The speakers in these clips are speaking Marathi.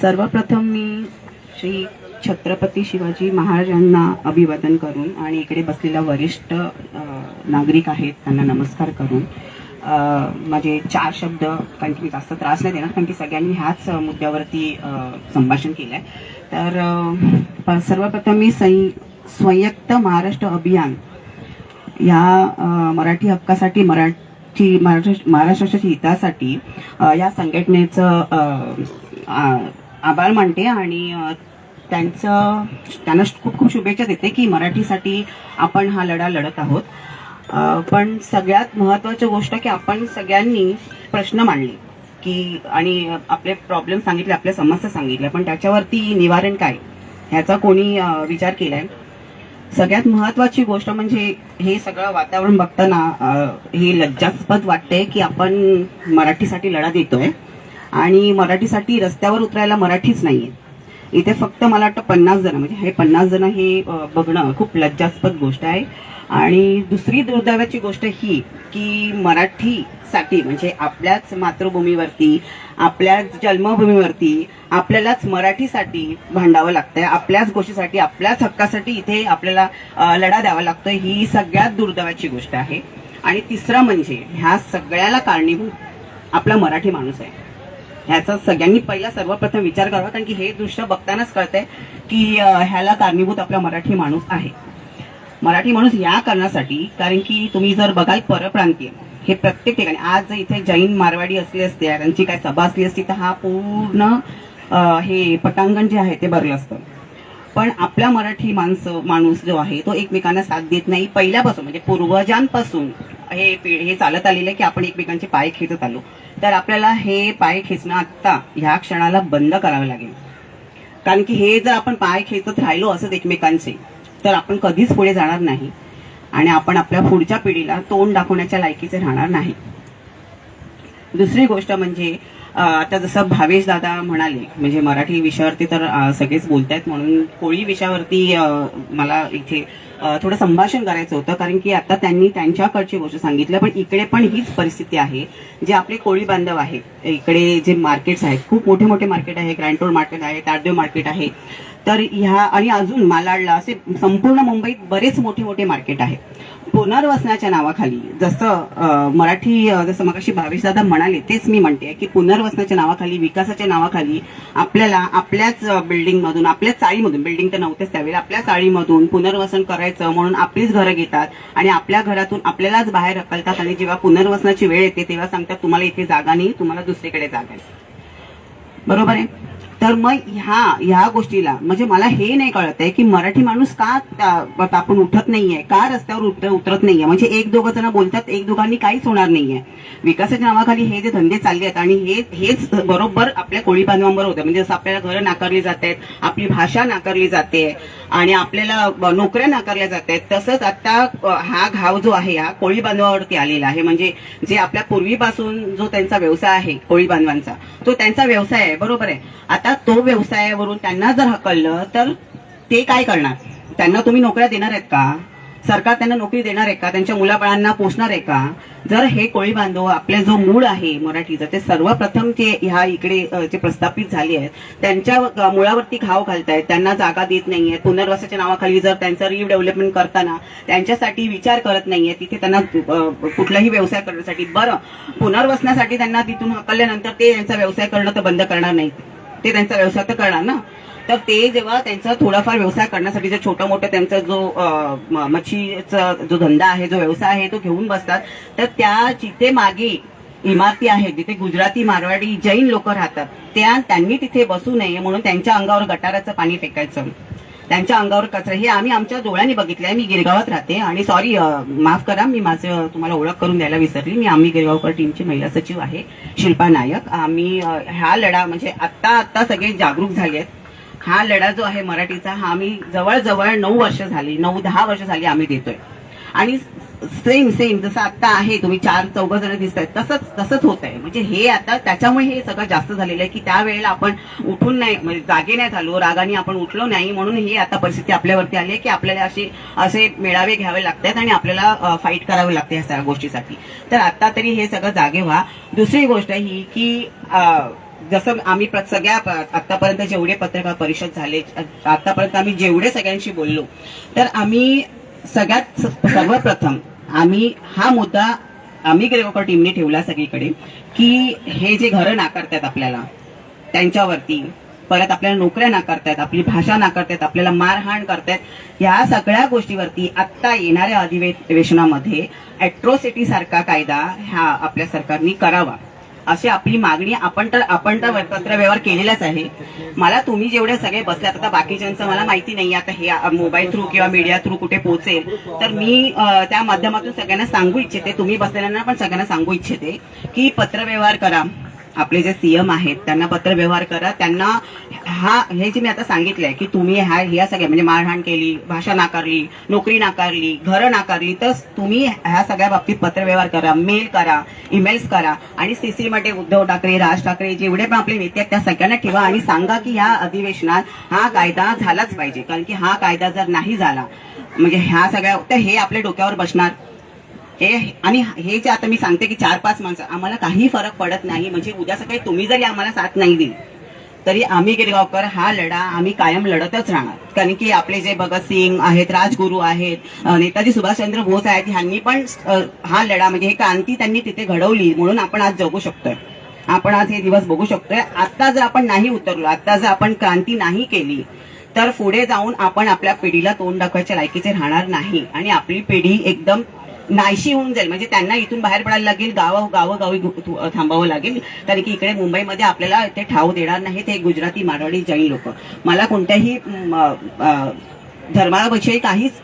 सर्वप्रथम मी श्री छत्रपती शिवाजी महाराजांना अभिवादन करून आणि इकडे बसलेला वरिष्ठ नागरिक आहेत त्यांना नमस्कार करून माझे चार शब्द कारण की मी जास्त त्रास नाही देणार कारण की सगळ्यांनी ह्याच मुद्द्यावरती संभाषण केलं आहे तर प- सर्वप्रथम मी सै संयुक्त महाराष्ट्र अभियान या मराठी हक्कासाठी की महाराष्ट्र महाराष्ट्राच्या हितासाठी या संघटनेचं आभार मानते आणि त्यांचं त्यांना खूप खूप शुभेच्छा देते की मराठीसाठी आपण हा लढा लढत आहोत. पण सगळ्यात महत्वाची गोष्ट की आपण सगळ्यांनी प्रश्न मांडले की आणि आपले प्रॉब्लेम सांगितले आपल्या समस्या सांगितल्या पण त्याच्यावरती निवारण काय? ह्याचा कोणी विचार विचार केलाय? सगळ्यात महत्वाची गोष्ट म्हणजे हे सगळं वातावरण बघताना हे लज्जास्पद वाटते की आपण मराठीसाठी लढा देतोय. आणि मराठीसाठी रस्त्यावर उतरायला मराठीच नाहीये. इथे फक्त मला वाटतं पन्नास जण म्हणजे हे पन्नास जण हे बघणं खूप लज्जास्पद गोष्ट आहे. आणि दुसरी दुर्दैवाची गोष्ट ही की मराठीसाठी म्हणजे आपल्याच मातृभूमीवरती आपल्याच जन्मभूमीवरती आपल्यालाच मराठीसाठी भांडावं लागतंय आपल्याच गोष्टीसाठी आपल्याच हक्कासाठी इथे आपल्याला लढा द्यावा लागतोय ही सगळ्यात दुर्दैवाची गोष्ट आहे. आणि तिसरं म्हणजे ह्या सगळ्याला कारणीभूत आपला मराठी माणूस आहे. ह्याचा सगळ्यांनी पहिला सर्वप्रथम विचार करावा कारण की हे दृश्य बघतानाच कळतंय की ह्याला कारणीभूत आपला मराठी माणूस आहे. मराठी माणूस या कारणासाठी कारण की तुम्ही जर बघाल परप्रांतीय हे प्रत्येक ठिकाणी आज जर इथे जैन मारवाडी असली असते त्यांची काय सभा असली असती तर हा पूर्ण हे पटांगण जे आहे ते भरलं असतं. पण आपला मराठी माणसं माणूस जो आहे तो एकमेकांना साथ देत नाही. पहिल्यापासून म्हणजे पूर्वजांपासून हे हे चालत आलेलं आहे की आपण एकमेकांचे पाय खेचत आलो. तर आपल्याला हे पाय खेचणं आत्ता ह्या क्षणाला बंद करावं लागेल. कारण की हे जर आपण पाय खेचत राहिलो असंच एकमेकांचे तर आपण कधीच पुढे जाणार नाही. आणि आपण आपल्या पुढच्या पिढीला तोंड दाखवण्याच्या लायकीचे राहणार नाही. दुसरी गोष्ट म्हणजे आता जसं भावेश दादा म्हणाले म्हणजे मराठी विषयावरती तर सगळेच सगळेच बोलतायत म्हणून कोळी विषयावरती मला इथे थोडं संभाषण करायचं होतं. कारण की आता त्यांनी त्यांच्याकडची गोष्ट सांगितल्या पण इकडे पण हीच परिस्थिती आहे जे आपले कोळी बांधव आहेत. इकडे जे मार्केट्स आहेत खूप मोठे मोठे मार्केट आहे ग्रँटोड मार्केट आहे तारदेव मार्केट आहे. तर ह्या आणि अजून मालाडला असे संपूर्ण मुंबईत बरेच मोठे मोठे मार्केट आहे पुनर्वसनाच्या नावाखाली जसं मराठी जसं मगाशी भावेश दादा म्हणाले तेच मी म्हणते की पुनर्वसनाच्या नावाखाली विकासाच्या नावाखाली आपल्याला आपल्याच बिल्डिंग मधून आपल्याच चाळीमधून बिल्डिंग तर नव्हतेच त्यावेळेला आपल्या चाळीमधून पुनर्वसन करायचं म्हणून आपलीच घरं घेतात आणि आपल्या घरातून आपल्यालाच बाहेर ढकलतात आणि जेव्हा पुनर्वसनाची वेळ येते तेव्हा सांगतात तुम्हाला इथे जागा नाही तुम्हाला दुसरीकडे जागा नाही. बरोबर आहे? तर मग ह्या ह्या गोष्टीला म्हणजे मला हे नाही कळत आहे की मराठी माणूस का तापून उठत नाहीये का रस्त्यावर उतर उतरत नाहीये. म्हणजे एक दोघं जण बोलतात एक दोघांनी काहीच होणार नाहीये. विकासाच्या नावाखाली हे जे धंदे चालले आहेत आणि हे हेच बरोबर आपल्या कोळी बांधवांवर होतं. म्हणजे जसं आपल्याला घरं नाकारली जात आहेत आपली भाषा नाकारली जाते आणि आपल्याला नोकऱ्या नाकारल्या जात आहेत तसंच आता हा घाव जो आहे हा कोळी बांधवावरती आलेला आहे. म्हणजे जे आपल्या पूर्वीपासून जो त्यांचा व्यवसाय आहे कोळी बांधवांचा तो त्यांचा व्यवसाय आहे. बरोबर आहे. आता तो व्यवसायावरून त्यांना जर हकललं तर ते काय करणार? त्यांना तुम्ही नोकऱ्या देणार आहेत का? सरकार त्यांना नोकरी देणार आहे का? त्यांच्या मुलाबाळांना पोसणार आहे का? जर हे कोळी बांधव आपले जो मूळ आहे मराठीचं ते सर्वप्रथम ते ह्या इकडे जे प्रस्थापित झाले आहेत त्यांच्या मुळावरती घाव घालतायत त्यांना जागा देत नाहीये पुनर्वसाच्या नावाखाली जर त्यांचं रिडेव्हलपमेंट करताना त्यांच्यासाठी विचार करत नाहीये तिथे त्यांना कुठलाही व्यवसाय करण्यासाठी बरं पुनर्वसनासाठी त्यांना तिथून हकलल्यानंतर ते त्यांचा व्यवसाय करणं तर बंद करणार नाहीत. ते त्यांचा व्यवसाय तर करणार ना? तर ते जेव्हा त्यांचा थोडाफार व्यवसाय करण्यासाठी जे छोटा मोठा त्यांचा जो मच्छीचा जो धंदा आहे जो व्यवसाय आहे तो घेऊन बसतात. तर त्या जिथे मागे इमारती आहेत जिथे गुजराती मारवाडी जैन लोक राहतात त्या त्यांनी तिथे बसू नये म्हणून त्यांच्या अंगावर गटाराचं पाणी फेकायचं. त्यांच्या अंगावर कचरा. हे आम्ही आमच्या डोळ्यांनी बघितलंय. मी गिरगावात राहते आणि सॉरी माफ करा मी माझं तुम्हाला ओळख करून द्यायला विसरली. मी आम्ही गिरगावकर टीमची महिला सचिव आहे शिल्पा नायक. आम्ही हा लढा म्हणजे आत्ता आत्ता सगळे जागरूक झाले आहेत हा लढा जो आहे मराठीचा हा आम्ही जवळजवळ नऊ वर्ष झाली नऊ दहा वर्ष झाली आम्ही देतोय. आणि सेम सेम जसं आता आहे तुम्ही चार चौघ जण दिसत आहेत तसंच तसंच होत आहे म्हणजे हे आता त्याच्यामुळे हे सगळं जास्त झालेलं आहे की त्यावेळेला आपण उठून नाही म्हणजे जागे नाही झालो रागाने आपण उठलो नाही म्हणून ही आता परिस्थिती आपल्यावरती आली आहे की आपल्याला असे असे मेळावे घ्यावे लागतात आणि आपल्याला फाईट करावे लागते या सगळ्या गोष्टीसाठी. तर आता तरी हे सगळं जागे व्हा. दुसरी गोष्ट ही की जसं आम्ही प्र- सगळ्या प- आतापर्यंत जेवढे पत्रकार परिषद झाले आतापर्यंत आम्ही जेवढे सगळ्यांशी बोललो तर आम्ही सगळ्यात स- सर्वप्रथम आम्ही हा मुद्दा आम्ही ग्रेवकर टीमने ठेवला सगळीकडे की हे जे घरं नाकारतात आपल्याला त्यांच्यावरती परत आपल्याला नोकऱ्या नाकारतायत आपली भाषा नाकारतायत आपल्याला मारहाण करतायत या सगळ्या गोष्टीवरती आत्ता येणाऱ्या अधिवेशनामध्ये अॅट्रोसिटी सारखा कायदा ह्या आपल्या सरकारने करावा. अशी आपली मागणी आपण तर आपण तर पत्रव्यवहार केलेलाच आहे. मला तुम्ही जेवढे सगळे बसल्यात आता बाकीच्यांचं मला माहिती नाही आता हे मोबाईल थ्रू किंवा मीडिया थ्रू कुठे पोहोचेल तर मी त्या माध्यमातून सगळ्यांना सांगू इच्छिते. तुम्ही बसलेल्यांना पण सगळ्यांना सांगू इच्छिते की पत्रव्यवहार करा. आपले जे सीएम आहेत त्यांना पत्र व्यवहार करा. त्यांना हा हे जे मी आता सांगितलंय की तुम्ही ह्या ह्या सगळ्या म्हणजे मारहाण केली भाषा नाकारली नोकरी नाकारली घरं नाकारली तर तुम्ही ह्या सगळ्या बाबतीत पत्रव्यवहार करा मेल करा ईमेल्स करा आणि सीसीमध्ये उद्धव ठाकरे राज ठाकरे जेवढे पण आपले नेते आहेत त्या सगळ्यांना ठेवा आणि सांगा की ह्या अधिवेशनात हा कायदा झालाच पाहिजे. कारण की हा कायदा जर नाही झाला म्हणजे ह्या सगळ्या तर हे आपल्या डोक्यावर बसणार. हे आणि हे जे आता मी सांगते की चार पाच माणसं आम्हाला काही फरक पडत नाही. म्हणजे उद्या सकाळी तुम्ही जरी आम्हाला साथ नाही दिली तरी आम्ही गिरगावकर हा लढा आम्ही कायम लढतच राहणार. कारण की आपले जे भगतसिंग आहेत राजगुरू आहेत नेताजी सुभाषचंद्र बोस आहेत ह्यांनी पण हा लढा म्हणजे हे क्रांती त्यांनी तिथे घडवली म्हणून आपण आज जगू शकतोय. आपण आज हे दिवस बघू शकतोय. आता जर आपण नाही उतरलो आता जर आपण क्रांती नाही केली तर पुढे जाऊन आपण आपल्या पिढीला तोंड दाखवायच्या लायकीचे राहणार नाही. आणि आपली पिढी एकदम नाहीशी होऊन जाईल. म्हणजे त्यांना इथून बाहेर पडायला लागेल गावा गावोगावी गु- थांबावं लागेल. कारण की इकडे मुंबईमध्ये आपल्याला ते ठाव देणार नाही ते गुजराती मारवाडी जैन लोक. मला कोणत्याही धर्माविषयी काहीच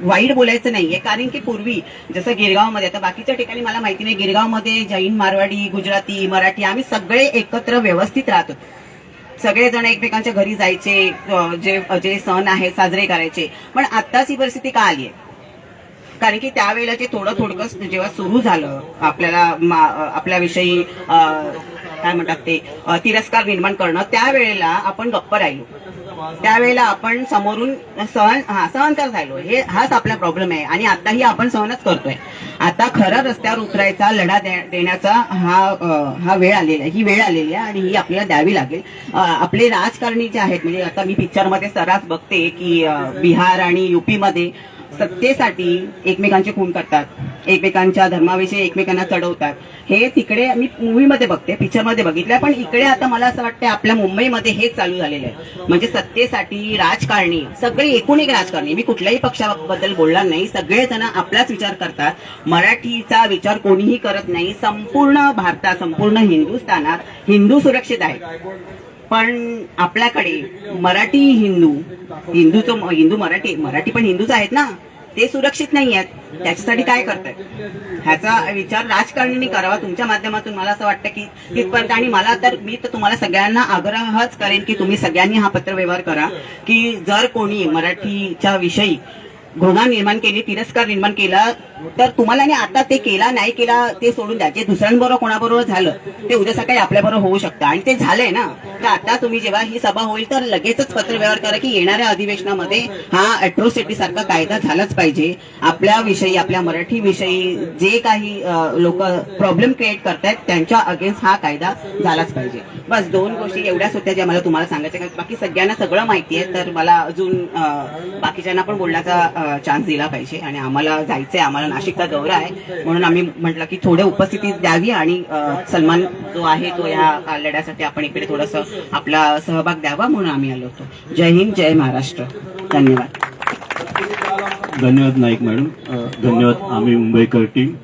वाईट बोलायचं नाहीये. कारण की पूर्वी जसं गिरगावमध्ये आता बाकीच्या ठिकाणी मला माहिती नाही गिरगावमध्ये जैन मारवाडी गुजराती मराठी आम्ही सगळे एकत्र व्यवस्थित राहतो. सगळेजण एकमेकांच्या घरी जायचे जे जे सण आहेत साजरे करायचे. पण आत्ताच ही परिस्थिती का आली आहे? कारण की त्यावेळेला ते थोडं थोडकं जेव्हा सुरू झालं आपल्याला आपल्याविषयी काय म्हणतात ते तिरस्कार निर्माण करणं त्यावेळेला आपण गप्प राहिलो. त्यावेळेला आपण समोरून सहन हा सहन झालो. राहिलो हे हाच आपला प्रॉब्लेम आहे. आणि आताही आपण सहनच करतोय. आता खरं रस्त्यावर उतरायचा लढा देण्याचा हा हा वेळ आलेला आहे. ही वेळ आलेली आहे आणि ही आपल्याला द्यावी लागेल. आपले राजकारणी जे आहेत म्हणजे आता मी पिक्चरमध्ये सरास बघते की बिहार आणि युपीमध्ये सत्तेसाठी एकमेकांचे खून करतात. एकमेकांच्या धर्माविषयी एकमेकांना चढवतात. हे तिकडे मी मूवीमध्ये बघते पिक्चरमध्ये बघितलंय पण इकडे आता मला असं वाटतं आपल्या मुंबईमध्ये हेच चालू झालेलं आहे. म्हणजे सत्तेसाठी राजकारणी सगळे एकूण एक राजकारणी. मी कुठल्याही पक्षाबद्दल बोलणार नाही. सगळेजण आपलाच विचार करतात. मराठीचा विचार कोणीही करत नाही. संपूर्ण भारतात संपूर्ण हिंदुस्थानात हिंदू सुरक्षित आहेत. पण आपल्याकडे मराठी हिंदू हिंदूचं हिंदू मराठी मराठी पण हिंदूच आहेत ना? ते सुरक्षित नाही आहेत. त्याच्यासाठी काय करतायत ह्याचा विचार राजकारणी करावा. तुमच्या माध्यमातून मला असं वाटतं की तिथपर्यंत. आणि मला तर मी तर तुम्हाला सगळ्यांना आग्रहच करेन की तुम्ही सगळ्यांनी हा पत्रव्यवहार करा. की जर कोणी मराठीच्या विषयी घृणा निर्माण केली तिरस्कार निर्माण केला. तर तुम्हाला आणि आता ते केला नाही केला ते सोडून द्या. जे दुसऱ्यांबरोबर कोणाबरोबर झालं ते उद्या सकाळी आपल्याबरोबर होऊ शकतं. आणि ते झालंय ना. तर आता तुम्ही जेव्हा ही सभा होईल तर लगेचच पत्रव्यवहार करा की येणाऱ्या अधिवेशनामध्ये हा अट्रोसिटी सारखा कायदा झालाच पाहिजे. आपल्याविषयी आपल्या मराठी विषयी जे काही लोक प्रॉब्लेम क्रिएट करतायत त्यांच्या अगेन्स्ट हा कायदा झालाच पाहिजे. बस दोन गोष्टी एवढ्याच होत्या ज्या मला तुम्हाला सांगायच्या बाकी सगळ्यांना सगळं माहिती आहे तर मला अजून बाकीच्यांना पण बोलण्याचा चान्स दिला पाहिजे आणि आम्हाला जायचं आहे आम्हाला नाशिकचा दौरा आहे. म्हणून आम्ही म्हटलं की थोडे उपस्थिती द्यावी आणि सलमान जो आहे तो या लढ्यासाठी आपण इकडे थोडस आपला सहभाग द्यावा म्हणून आम्ही आलो होतो. जय हिंद जय महाराष्ट्र. धन्यवाद. धन्यवाद नाईक मॅडम. धन्यवाद आम्ही मुंबईकर टीम